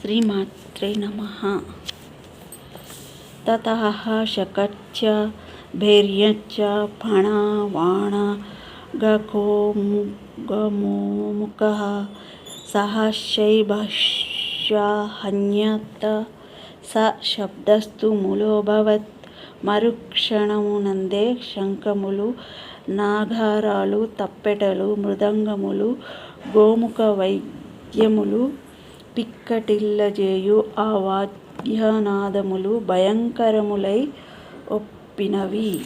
శ్రీమాత్రే నమ తతః శకచ్చ భైర్యచ్చ ఫణవాణ ముఖ సహశైభష్యహన్యత స శబ్దస్తు మూలోభవత్ మరుక్షణమునందే శంఖములు నాగారాలు తప్పెటలు మృదంగములు గోముఖ వైద్యములు పిక్కటిల్లజేయు ఆ వాద్యనాదములు భయంకరములై ఒప్పినవి.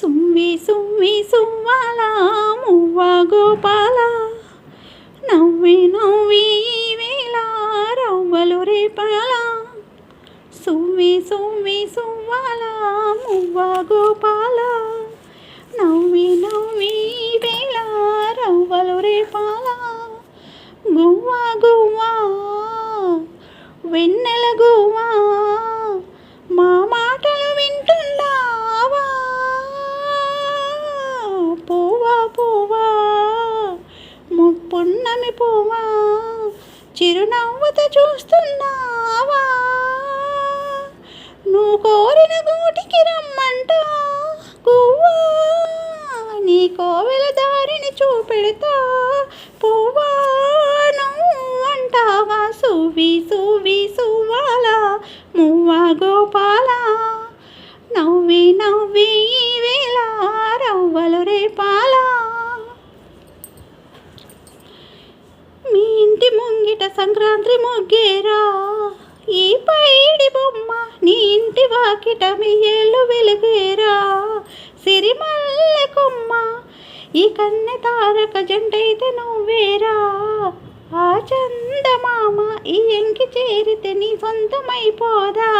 సుమ్మి సుమ్మి సుమ్మల మువ్వ గోపాల నవ్వి నవ్వి వేళ రవ్వలు రేపల. సుమ్మి సుమ్మి సుమ్మల మువ్వ గోపాల నవ్వి నవ్వి ఈ గువ్వా గువ్వా? వెన్నెల గువ్వా? మా మాటలు వింటున్నావా పువ్వా పువ్వా ముప్పున్నమి పువ్వా చిరునవ్వుతో చూస్తున్నావా? నువ్వు కోరిన గూటికి రమ్మంట? గువ్వా నీ కోవెల దారిని చూపెడతా? నవ్వి వేల రవ్వలు రేపాల మీ ఇంటి ముంగిట సంక్రాంతి ముగ్గేరా. ఈ పైడి బొమ్మ నీ ఇంటి వాకిట మీ ఏళ్ళు వెలుగేరా. సిరిమల్లె కొమ్మ ఈ కన్నె తారక జంటైతే నువ్వేరా. ఆ చందమామ ఈ ఎంకి చేరితే నీ సొంతమైపోదా.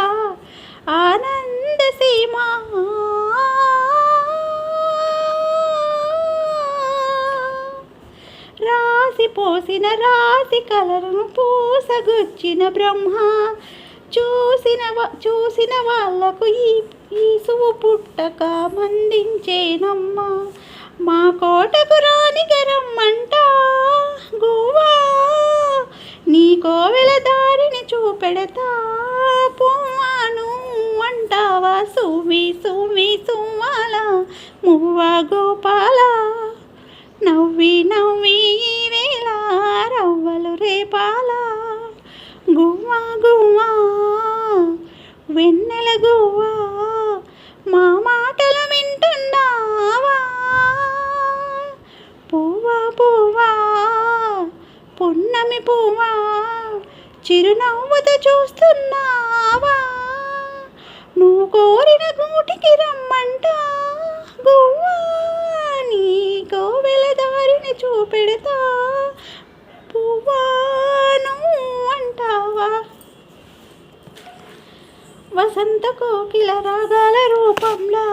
ఆనంద సీమా పోసిన రాతి కలరును పూసగుచ్చిన బ్రహ్మ. చూసిన చూసిన వాళ్ళకు ఈ ఈసువు పుట్టక మందించేనమ్మ. మా కోటకు రాని గరమ్మంట. గోవా నీ కోవెల దారిని చూపెడతా. పువ్వాను అంటావా సువి సువి సువ్వాల మువ్వ గోపాల. నవ్వి నవ్వి పాల. గువ్వా గువ్వా వెన్నెల గువ్వా మా మాటలు వింటున్నావా పువ్వా పువ్వా పున్నమి పువ్వా చిరునవ్వుతో చూస్తున్నావా. నువ్వు కోరిన గూటికి రమ్మంట. గువ్వా నీ కోవెల దారిని చూపెడతా పువ్వా నువ్వు అంటావా వసంత కోకిల రాగాల రూపంలా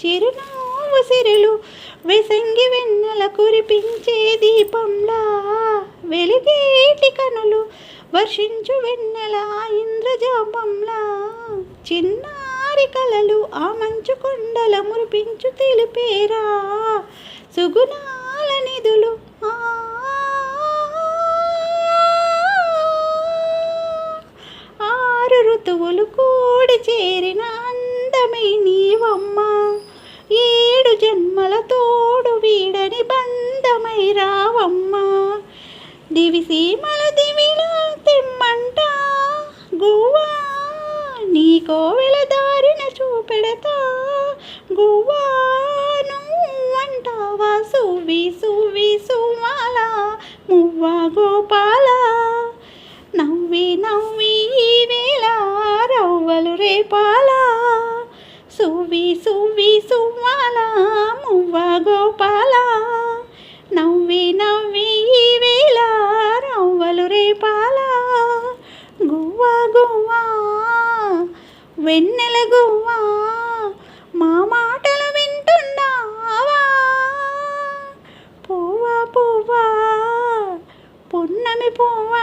చిరునవ్వు సిరులు వెసంగి వెన్నెల కురిపించే దీపంలా వెలిగేటి కనులు వర్షించు వెన్నెల ఇంద్రజాపంలా చిన్నారి కలలు ఆ మంచు కొండల మురిపించు తెలిపేరా సుగుణాల నిధులు ఆ జంతువులు కూడి చేరిన అందమై నీవమ్మ. ఏడు జన్మల తోడు వీడని బంధమై రావమ్మ. దివిసీమల దివిలా తిమ్మంట. గువ్వా నీ కోవెల దారిన చూపెడతా. గువ్వా నువ్వంటావా సువి సువి సుమాల మువ్వ గోపా పాల? రేపాల సువి సువి సువ్వాల? మువ్వ గోపాల? నవ్వి నవ్వి ఈ వేళ రవ్వలు రేపాల? గువ్వ గువ్వ? వెన్నెల గువ్వ? మా మాటలు వింటున్నావా? పువ్వ పువ్వ? పున్నమి పువ్వ?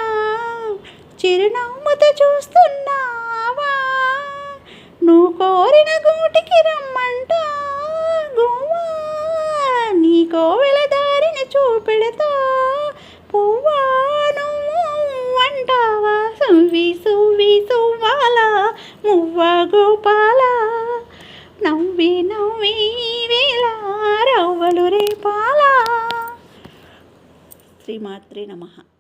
చిరునవ్వుతో చూస్తున్నావా? నువ్వు కోరిన గూటికి రమ్మంటా నీ కోవెల దారిని చూపెడతా పువ్వా నువ్వు అంటావా. సువ్వి సువ్వి సువ్వాల మువ్వ గోపాల. నవ్వి నవ్వి వేళ రవ్వలు రేపాల. శ్రీమాత్రి నమః.